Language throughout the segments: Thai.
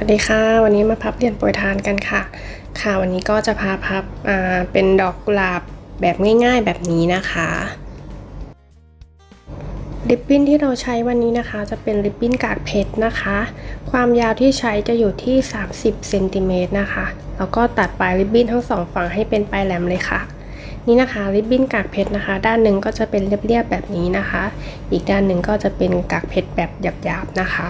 วัสดีค่ะ วันนี้มาพับเหรียญโปรยทานกันค่ะ ค่ะวันนี้ก็จะพาพับเป็นดอกกุหลาบแบบง่ายๆแบบนี้นะคะริบบิ้นที่เราใช้วันนี้นะคะ จะเป็นริบบิ้นกากเพชรนะคะ ความยาวที่ใช้จะอยู่ที่ 30เซนติเมตรนะคะแล้วก็ตัดปลายริบบิ้นทั้งสองฝั่งให้เป็นปลายแหลมเลยค่ะ นี่นะคะริบบิ้นกากเพชรนะคะ ด้านหนึ่งก็จะเป็นเรียบๆแบบนี้นะคะ อีกด้านหนึ่งก็จะเป็นกากเพชรแบบหยาบๆนะคะ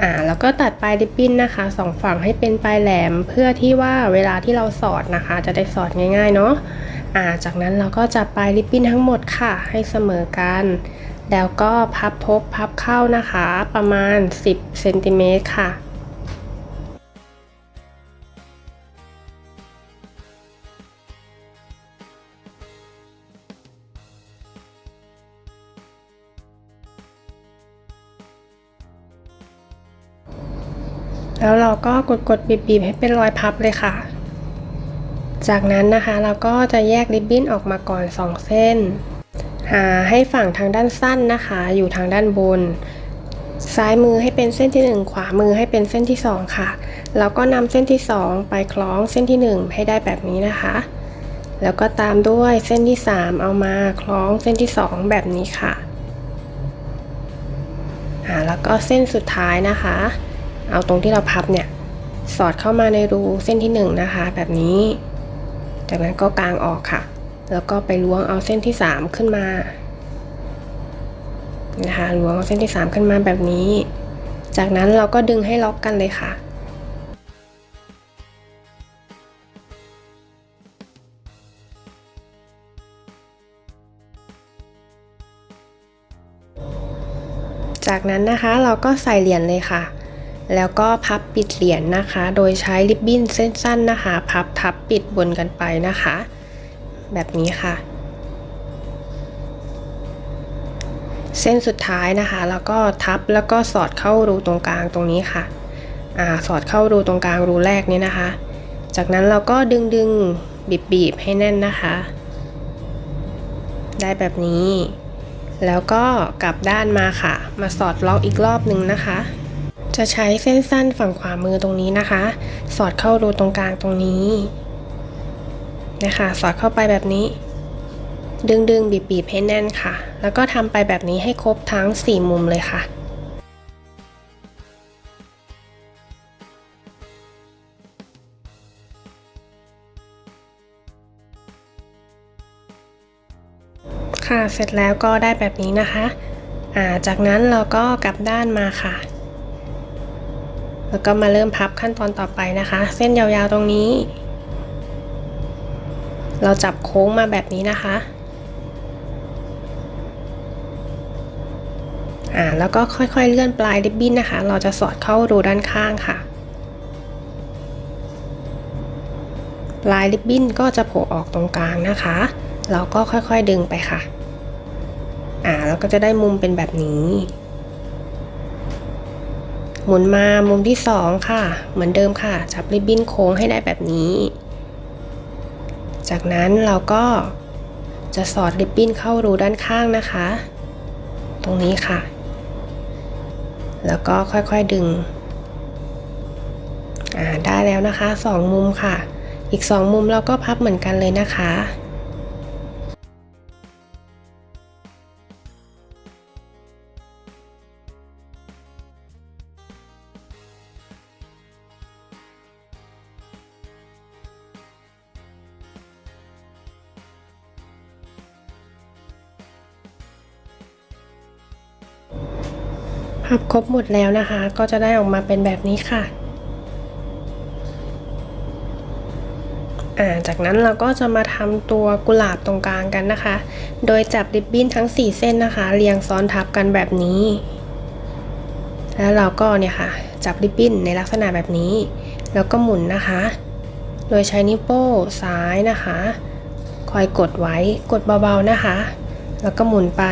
อ่าแล้วก็ตัดปลายริบบิ้นนะคะสองฝั่งให้เป็นปลายแหลมเพื่อที่ว่าเวลาที่เราสอดนะคะ จะได้สอดง่ายๆเนาะอ่าจากนั้นเราก็จับปลายริบบิ้นทั้งหมดค่ะให้เสมอกัน แล้วก็พับทบพับเข้านะคะ ประมาณ 10เซนติเมตรค่ะ แล้วเราก็กดกดๆบีบๆให้เป็นรอยพับเลยค่ะ จากนั้นนะคะเราก็จะแยกริบบิ้นออกมาก่อน 2 เส้น หาให้ฝั่งทางด้านสั้นนะคะ อยู่ทางด้านบน ซ้ายมือให้เป็นเส้นที่ 1 ขวามือให้เป็นเส้นที่ 2 ค่ะ แล้วก็นำเส้นที่ 2 ไปคล้องเส้นที่ 1 ให้ได้แบบนี้นะคะ แล้วก็ตามด้วยเส้นที่ 3 เอามาคล้องเส้นที่ 2 แบบนี้ค่ะแล้วก็เส้นสุดท้ายนะคะ เอาตรงที่เราพับเนี่ยสอดเข้ามาในรูเส้นที่1นงนะคะแบบนี้ จากนั้นก็กางออกค่ะ แล้วก็ไปล้วงเอาเส้นที่ 3 ขึ้นมานะคะล้วงเอาเส้นที่ 3 ขึ้นมาแบบนี้ จากนั้นเราก็ดึงให้ล็อกกันเลยค่ะจากนั้นนะคะเราก็ใส่เหรียญเลยค่ะ แล้วก็พับปิดเหรียญนะคะ โดยใช้ริบบิ้นเส้นสั้นนะคะ พับทับปิดบนกันไปนะคะ แบบนี้ค่ะ เส้นสุดท้ายนะคะ แล้วก็ทับแล้วก็สอดเข้ารูตรงกลางตรงนี้ค่ะอ่าสอดเข้ารูตรงกลางรูแรกนี้นะคะ จากนั้นเราก็ดึงดึงบีบบีบให้แน่นนะคะ ได้แบบนี้ แล้วก็กลับด้านมาค่ะ มาสอดล็อกอีกรอบหนึ่งนะคะ จะใช้เส้นสั้นฝั่งขวามือตรงนี้นะคะ สอดเข้ารูตรงกลางตรงนี้นะคะสอดเข้าไปแบบนี้ ดึงดึงบีบบีบให้แน่นค่ะ แล้วก็ทำไปแบบนี้ให้ครบทั้ง 4 มุมเลยค่ะค่ะเสร็จแล้วก็ได้แบบนี้นะคะ จากนั้นเราก็กลับด้านมาค่ะ แล้วก็มาเริ่มพับขั้นตอนต่อไปนะคะ เส้นยาวๆตรงนี้ เราจับโค้งมาแบบนี้นะคะอ่าแล้วก็ค่อยๆเลื่อนปลายริบบิ้นนะคะ เราจะสอดเข้ารูด้านข้างค่ะ ปลายริบบิ้นก็จะโผล่ออกตรงกลางนะคะ เราก็ค่อยๆดึงไปค่ะอ่าเราก็จะได้มุมเป็นแบบนี้ หมุนมามุมที่สองค่ะ เหมือนเดิมค่ะ จับริบบิ้นโค้งให้ได้แบบนี้ จากนั้นเราก็จะสอดริบบิ้นเข้ารูด้านข้างนะคะ ตรงนี้ค่ะ แล้วก็ค่อยๆดึง อ่า ได้แล้วนะคะสองมุมค่ะ อีกสองมุมเราก็พับเหมือนกันเลยนะคะ พับครบหมดแล้วนะคะ ก็จะได้ออกมาเป็นแบบนี้ค่ะาจากนั้นเราก็จะมาทำตัวกุหลาบตรงกลางกันนะคะ โดยจับริบบิ้นทั้ง 4 เส้นนะคะ เรียงซ้อนทับกันแบบนี้ แล้วเราก็เนี่ยค่ะ จับริบบิ้นในลักษณะแบบนี้ แล้วก็หมุนนะคะ โดยใช้นิ้วโป้ซ้ายนะคะ คอยกดไว้ กดเบาๆนะคะ แล้วก็หมุนไป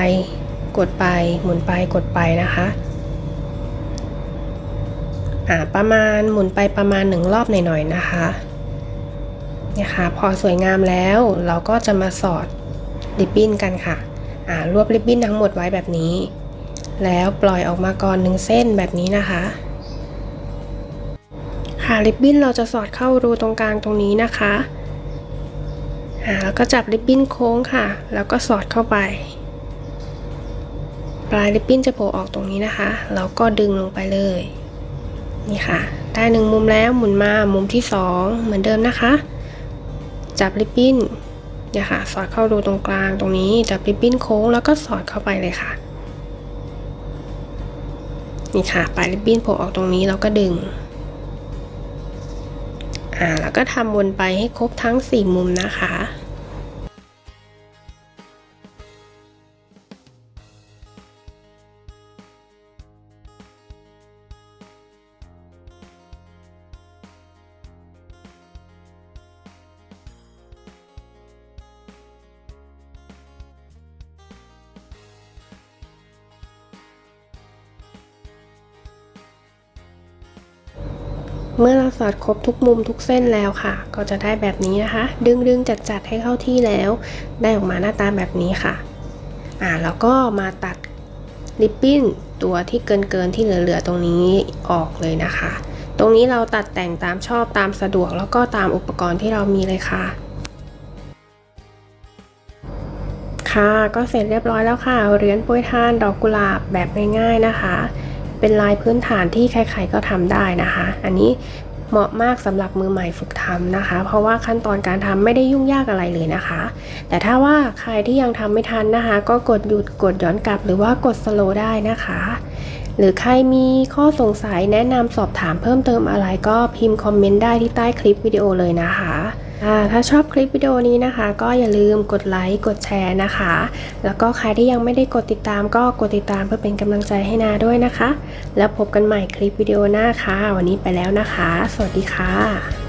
กดไป หมุนไป กดไปนะคะ อ่าประมาณหมุนไปประมาณหนึ่งรอบหน่อยๆนะคะนี่ยค่ะพอสวยงามแล้วเราก็จะมาสอดริบบิ้นกันค่ะอ่ารวบริบบิ้นทั้งหมดไว้แบบนี้ แล้วปล่อยออกมาก่อนหนึ่งเส้นแบบนี้นะคะ ค่ะริบบิ้นเราจะสอดเข้ารูตรงกลางตรงนี้นะคะอ่าแล้วก็จับริบบิ้นโค้งค่ะ แล้วก็สอดเข้าไป ปลายริบบิ้นจะโผล่ออกตรงนี้นะคะแล้วก็ดึงลงไปเลย นี่ค่ะ ได้หนึ่งมุมแล้วหมุนมามุมที่สองเหมือนเดิมนะคะ จับริบบิ้นเนี่ยค่ะ สอดเข้ารูตรงกลางตรงนี้ จับริบบิ้นโค้งแล้วก็สอดเข้าไปเลยค่ะ นี่ค่ะปลายริบบิ้นโผล่ออกตรงนี้แล้วก็ดึง อ่าแล้วก็ทำวนไปให้ครบทั้ง 4 มุมนะคะ เมื่อเราสอดครบทุกมุมทุกเส้นแล้วค่ะ ก็จะได้แบบนี้นะคะ ดึงดึงจัดจัดให้เข้าที่แล้ว ได้ออกมาหน้าตาแบบนี้ค่ะ อ่าแล้วก็มาตัดริบบิ้นตัวที่เกินเกินที่เหลือๆตรงนี้ออกเลยนะคะ ตรงนี้เราตัดแต่งตามชอบตามสะดวกแล้วก็ตามอุปกรณ์ที่เรามีเลยค่ะ ค่ะก็เสร็จเรียบร้อยแล้วค่ะเหรียญโปรยทานดอกกุหลาบแบบง่ายๆนะคะ เป็นลายพื้นฐานที่ใครๆก็ทำได้นะคะ อันนี้เหมาะมากสำหรับมือใหม่ฝึกทำนะคะ เพราะว่าขั้นตอนการทำไม่ได้ยุ่งยากอะไรเลยนะคะ แต่ถ้าว่าใครที่ยังทำไม่ทันนะคะ ก็กดหยุดกดย้อนกลับหรือว่ากดสโลว์ได้นะคะ หรือใครมีข้อสงสัยแนะนำสอบถามเพิ่มเติมอะไรก็พิมพ์คอมเมนต์ได้ที่ใต้คลิปวิดีโอเลยนะคะ ถ้าชอบคลิปวิดีโอนี้นะคะ ก็อย่าลืมกดไลค์กดแชร์นะคะ แล้วก็ใครที่ยังไม่ได้กดติดตามก็กดติดตามเพื่อเป็นกำลังใจให้นาด้วยนะคะ แล้วพบกันใหม่คลิปวิดีโอหน้าค่ะ วันนี้ไปแล้วนะคะ สวัสดีค่ะ